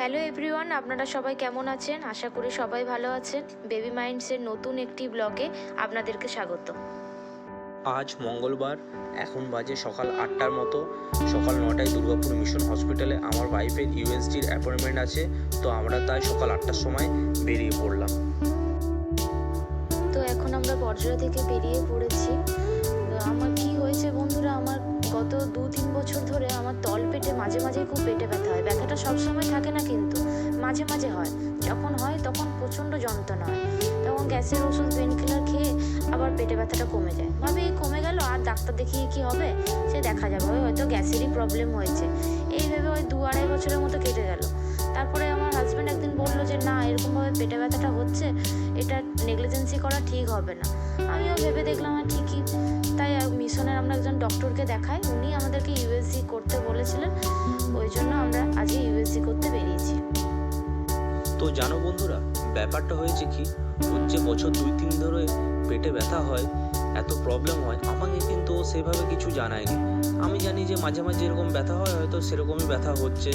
Hello everyone আপনারা সবাই কেমন আছেন? আশা করি সবাই ভালো আছেন। বেবি মাইন্ডসের নতুন একটি ব্লগে আপনাদেরকে স্বাগত আজ মঙ্গলবার এখন বাজে সকাল আটটার মতো। সকাল নটায় দুর্গাপুর মিশন হসপিটালে আমার ওয়াইফের ইউএসজির অ্যাপয়েন্টমেন্ট আছে তো আমরা তাই সকাল আটটার সময় বেরিয়ে পড়লাম। তো এখন আমরা বর্জরা থেকে বেরিয়ে পড়েছি। তো আমার কি হয়েছে বন্ধুরা? আমার মাঝে মাঝে খুব পেটে ব্যথা হয়। ব্যথাটা সবসময় থাকে না কিন্তু, মাঝে মাঝে হয়। যখন হয় তখন প্রচণ্ড যন্ত্রণা হয়। তখন গ্যাসের ওষুধ পেনকিলার খেয়ে আবার পেটে ব্যথাটা কমে যায়। ভাবে এই কমে গেল, আর ডাক্তার দেখিয়ে কি হবে? সে দেখা যাবে হয়তো গ্যাসেরই প্রবলেম হয়েছে। এইভাবে ওই দু আড়াই বছরের মতো কেটে গেল। তারপরে আমার হাজব্যান্ড একদিন বলল যে, না, এরকমভাবে পেটে ব্যথাটা হচ্ছে, এটা নেগলিজেন্সি করা ঠিক হবে না। আমিও ভেবে দেখলাম, আর ঠিকই। তাই মিশনের আমরা একজন ডক্টরকে দেখাই, উনি আমাদেরকে ইউএসজি করতে বলেছিলেন, ওই জন্য আমরা আজকে ইউএসজি করতে বেরিয়েছি। তো জানো বন্ধুরা, ব্যাপারটা হয়েছে কি? হচ্ছে বছর দুই তিন ধরে পেটে ব্যথা হয় এত প্রবলেম হয়, আমাকে কিন্তু ও সেভাবে কিছু জানায়নি। আমি জানি যে মাঝে মাঝে এরকম ব্যথা হয়, হয়তো সেরকমই ব্যথা হচ্ছে।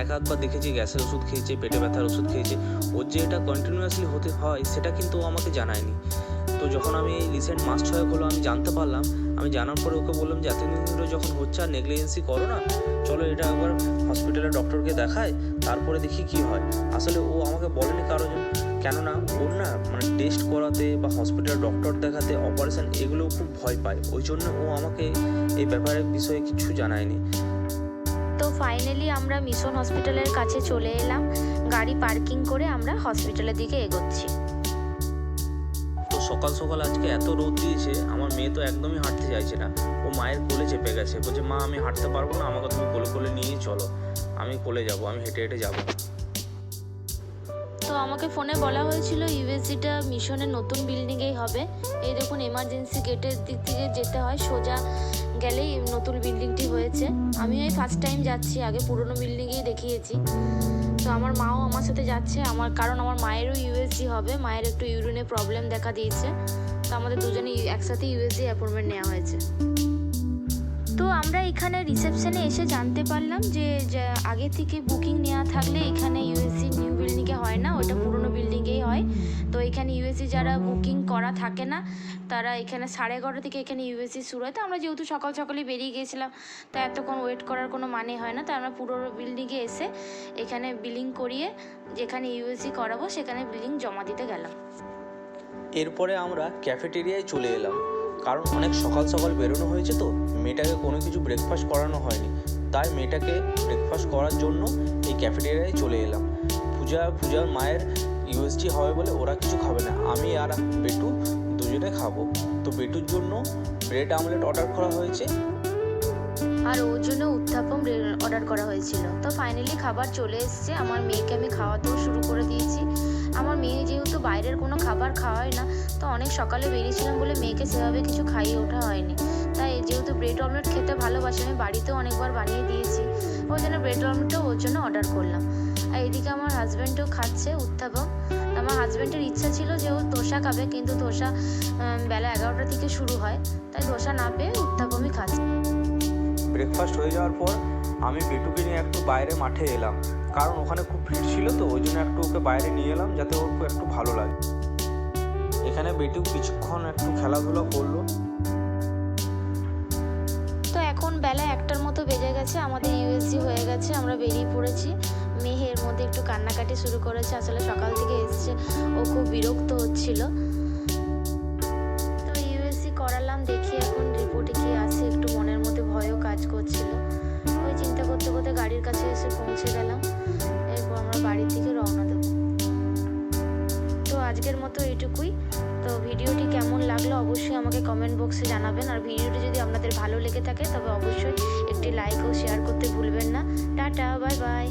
এক আধবার দেখেছি গ্যাসের ওষুধ খেয়েছে, পেটে ব্যথার ওষুধ খেয়েছে। ওর যে এটা কন্টিনিউয়াসলি হতে হয়, সেটা কিন্তু ও আমাকে জানায়নি। তো যখন আমি এই রিসেন্ট মাস ছয়েক হলো আমি জানতে পারলাম, আমি জানার পরে ওকে বললাম যে, এতদিন ধরে যখন হচ্ছে আর নেগলিজেন্সি করো না, চলো এটা একবার হসপিটালে ডক্টরকে দেখায়, তারপরে দেখি কি হয়। আসলে ও আমাকে বলেনি কারও কেননা ওর না মানে টেস্ট করাতে বা হসপিটাল ডক্টর দেখাতে অপারেশন এগুলো খুব ভয় পায়। ওই জন্য ও আমাকে এই ব্যাপারে বিষয়ে কিছু জানায়নি। তো ফাইনালি আমরা মিশন হসপিটালের কাছে চলে এলাম। গাড়ি পার্কিং করে আমরা হসপিটালের দিকে এগোচ্ছি। তো সকাল সকাল আজকে এত রোদ দিয়েছে আমার মেয়ে তো একদমই হাঁটতে চাইছে না। ও মায়ের কোলে চেপে গেছে। বলছে মা আমি হাঁটতে পারব না আমাকে তুমি কোলে কোলে নিয়ে চলো। আমি কোলে যাব আমি হেঁটে হেঁটে যাব। তো আমাকে ফোনে বলা হয়েছিল ইউএসজিটা মিশনের নতুন বিল্ডিংয়েই হবে। এই দেখুন এমার্জেন্সি গেটের দিক থেকে যেতে হয়, সোজা গেলেই নতুন বিল্ডিংটি হয়েছে। আমি ওই ফার্স্ট টাইম যাচ্ছি, আগে পুরনো বিল্ডিংয়েই দেখিয়েছি। তো আমার মাও আমার সাথে যাচ্ছে, আমার কারণ আমার মায়েরও ইউএসজি হবে, মায়ের একটু ইউরিনে প্রবলেম দেখা দিয়েছে। তো আমাদের দুজনে একসাথে ইউএসজি অ্যাপয়েন্টমেন্ট নেওয়া হয়েছে। আমরা এখানে রিসেপশনে এসে জানতে পারলাম যে আগে থেকে বুকিং নেওয়া থাকলে এখানে ইউএসসি নিউ বিল্ডিংয়ে হয় না, ওটা পুরনো বিল্ডিংয়েই হয়। তো এখানে ইউএসসি যারা বুকিং করা থাকে না, তারা এখানে সাড়ে এগারোটা থেকে এখানে ইউএসসি শুরু হয়। তো আমরা যেহেতু সকাল সকালে বেরিয়ে গিয়েছিলাম, তাই এতক্ষণ ওয়েট করার কোনো মানে হয় না। তাই আমরা পুরনো বিল্ডিংয়ে এসে এখানে বিলিং করিয়ে যেখানে ইউএসসি করাবো, সেখানে বিলিং জমা দিতে গেলাম। এরপরে আমরা ক্যাফেটেরিয়ায় চলে এলাম। কারণ অনেক সকাল সকাল বেরোনো হয়েছে তো, মেয়েটাকে কোনো কিছু ব্রেকফাস্ট করানো হয়নি। তাই মেয়েটাকে ব্রেকফাস্ট করার জন্য এই ক্যাফেটেরিয়ায় চলে এলাম। পূজা, পূজার মায়ের ইউএসজি হবে বলে ওরা কিছু খাবে না। আমি আর বেটু দুজনে খাব। তো বেটুর জন্য ব্রেড আমলেট অর্ডার করা হয়েছে। আর ওর জন্য উত্থাপম অর্ডার করা হয়েছিল। তো ফাইনালি খাবার চলে এসছে। আমার মেয়েকে আমি খাওয়াতেও শুরু করে দিয়েছি। আমার মেয়ে যেহেতু বাইরের কোনো খাবার খাওয়ায় না, তো অনেক সকালে বেরিয়েছিলাম বলে মেয়েকে সেভাবে কিছু খাইয়ে ওঠা হয়নি। তাই যেহেতু ব্রেড অমলেট খেতে ভালোবাসে, আমি বাড়িতেও অনেকবার বানিয়ে দিয়েছি। ওই জন্য ব্রেড অমলেটও ওর জন্য অর্ডার করলাম। আর এদিকে আমার হাজব্যান্ডও খাচ্ছে উত্থাপম আমার হাজব্যান্ডের ইচ্ছা ছিল যে ও ধোসা খাবে, কিন্তু ধোসা বেলা এগারোটা থেকে শুরু হয়। তাই ধোসা না পেয়ে উত্থাপমই খাচ্ছে। ব্রেকফাস্ট হয়ে যাওয়ার পর আমি বেটুকে নিয়ে একটু বাইরে মাঠে এলাম। কারণ ওখানে খুব ভিড় ছিল তো, ওই জন্য একটু ওকে বাইরে নিয়ে এলাম যাতে ওর একটু ভালো লাগে। এখানে বেটু কিছুক্ষণ একটু খেলাধুলা করল। তো এখন বেলা একটার মতো বেজে গেছে, আমাদের ইউএসজি হয়ে গেছে, আমরা বেরিয়ে পড়েছি। মেহের মধ্যে একটু কান্নাকাটি শুরু করেছে, আসলে সকাল থেকে এসছে। ও খুব বিরক্ত হচ্ছিল। আজকের মতো এটুকুই। তো ভিডিওটি কেমন লাগল অবশ্যই আমাকে কমেন্ট বক্সে জানাবেন। আর ভিডিওটি যদি আপনাদের ভালো লেগে থাকে, তবে অবশ্যই একটি লাইক ও শেয়ার করতে ভুলবেন না। Tata bye bye